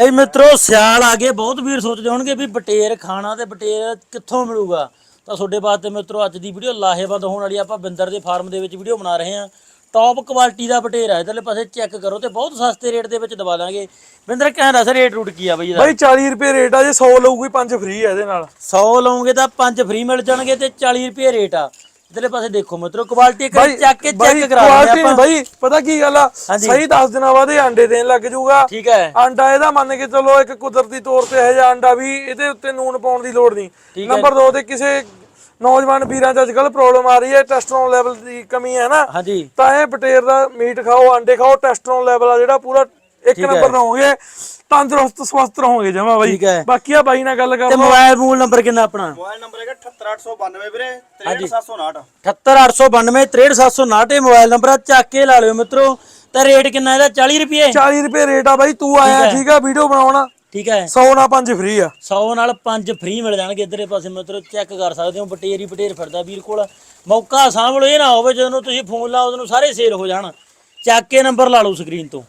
ਇਹ ਮਿੱਤਰੋ ਸਿਆਲ ਆ ਗਏ। ਬਹੁਤ ਵੀਰ ਸੋਚਦੇ ਹੋਣਗੇ ਵੀ ਬਟੇਰ ਖਾਣਾ ਤੇ ਬਟੇਰ ਕਿੱਥੋਂ ਮਿਲੂਗਾ। ਤਾਂ ਤੁਹਾਡੇ ਵਾਸਤੇ ਮਿੱਤਰੋ ਅੱਜ ਦੀ ਵੀਡੀਓ ਲਾਹੇਵੰਦ ਹੋਣ ਵਾਲੀ। ਆਪਾਂ ਬਿੰਦਰ ਦੇ ਫਾਰਮ ਦੇ ਵਿੱਚ ਵੀਡੀਓ ਬਣਾ ਰਹੇ ਹਾਂ। ਟੌਪ ਕੁਆਲਿਟੀ ਦਾ ਬਟੇਰ ਆ। ਇਧਰਲੇ ਪਾਸੇ ਚੈੱਕ ਕਰੋ ਤੇ ਬਹੁਤ ਸਸਤੇ ਰੇਟ ਦੇ ਵਿੱਚ ਦਵਾ ਦਾਂਗੇ। ਬਿੰਦਰ ਕਹਿ ਦੱਸ ਰੇਟ ਰੂਟ ਕੀ ਆ ਬਈ ਇਹਦਾ? ਬਾਈ 40 ਰੁਪਏ ਰੇਟ ਆ। ਜੇ 100 ਲਊਗੀ 5 ਫ੍ਰੀ ਆ ਇਹਦੇ ਨਾਲ। 100 ਲਓਗੇ ਤਾਂ 5 ਫ੍ਰੀ ਮਿਲ ਜਾਣਗੇ ਤੇ 40 ਰੁਪਏ ਰੇਟ ਆ। ਇਧਰਲੇ ਪਾਸੇ ਦੇਖੋ ਮਿੱਤਰੋ ਕੁਆਲਿਟੀ ਇੱਕ ਵਾਰੀ ਚੱਕ ਕੇ ਚੈੱਕ ਕਰਾ ਨਹੀਂ ਆਪਾਂ। ਬਾਈ ਪਤਾ ਕੀ ਗੱਲ ਆ। ਸਹੀ 10 ਦਿਨਾਂ ਬਾਅਦ ਇਹ ਅੰਡੇ ਦੇਣ ਲੱਗ ਜਾਊਗਾ ਠੀਕ ਹੈ। ਆਂਡਾ ਇਹਦਾ ਮੰਨ ਕੇ ਚਲੋ ਇੱਕ ਕੁਦਰਤੀ ਤੌਰ ਤੇ ਇਹ ਜਿਹਾ ਆਂਡਾ ਵੀ ਇਹਦੇ ਉੱਤੇ ਨੂਨ ਪਾਉਣ ਦੀ ਲੋੜ ਨਹੀਂ। ਨੰਬਰ 2 ਤੇ ਕਿਸੇ ਨੌਜਵਾਨ ਵੀਰਾਂ 'ਚ ਅੱਜਕੱਲ ਪ੍ਰੋਬਲਮ ਆ ਰਹੀ ਹੈ ਟੈਸਟਰੋਨ ਲੈਵਲ ਦੀ ਕਮੀ ਹੈ ਨਾ। ਹਾਂਜੀ। ਤਾਂ ਇਹ ਬਟੇਰ ਦਾ ਮੀਟ ਖਾਓ ਆਂਡੇ ਖਾਓ ਟੈਸਟਰੋਨ ਲੈਵਲ ਆ ਜਿਹੜਾ ਪੂਰਾ ਇੱਕ ਨੰਬਰ ਰਹੋਗੇ ਤੰਦਰੁਸਤ ਸਵਸਥ ਰਹੋਗੇ ਜਮਾ ਬਾਈ। ਠੀਕ ਹੈ। ਬਾਕੀ ਆ ਬਾਈ ਨਾਲ ਗੱਲ ਕਰ ਤੇ ਲਓ। ਮੋਬਾਈਲ ਮੂਲ ਨੰਬਰ ਕਿੰਨਾ ਆਪਣਾ? ਮੋਬਾਈਲ ਨੰਬਰ ਹੈਗਾ 78892 ਵੀਰੇ 63759 78892 63759 ਇਹ ਮੋਬਾਈਲ ਨੰਬਰ ਆ ਚੱਕ ਕੇ ਲਾ ਲਿਓ ਮਿੱਤਰੋ। ਤੇ ਰੇਟ ਕਿੰਨਾ ਇਹਦਾ? 40 ਰੁਪਏ? 40 ਰੁਪਏ ਰੇਟ ਆ ਬਾਈ ਤੂੰ ਆਇਆ ਠੀਕ ਆ ਵੀਡੀਓ ਬਣਾਉਣਾ। ਠੀਕ ਹੈ। 100 ਨਾਲ 5 ਫ੍ਰੀ ਆ। 100 ਨਾਲ 5 ਫ੍ਰੀ ਮਿਲ ਜਾਣਗੇ ਇਧਰੇ ਪਾਸੇ ਮਿੱਤਰੋ ਚੈੱਕ ਕਰ ਸਕਦੇ ਹੋ ਬਟੇਰੀ ਬਟੇਰ ਫਿਰਦਾ ਵੀਰ ਕੋਲ। ਮੌਕਾ ਸਾਂਭ ਲਓ ਇਹ ਨਾ ਹੋਵੇ ਜਦੋਂ ਤੁਸੀਂ ਫੋਨ ਲਾਓ ਉਦੋਂ ਸਾਰੇ ਸੇਲ ਹੋ ਜਾਣ। ਚੱਕ ਕੇ ਨੰਬਰ ਲਾ ਲਓ ਸਕਰੀਨ ਤੋਂ।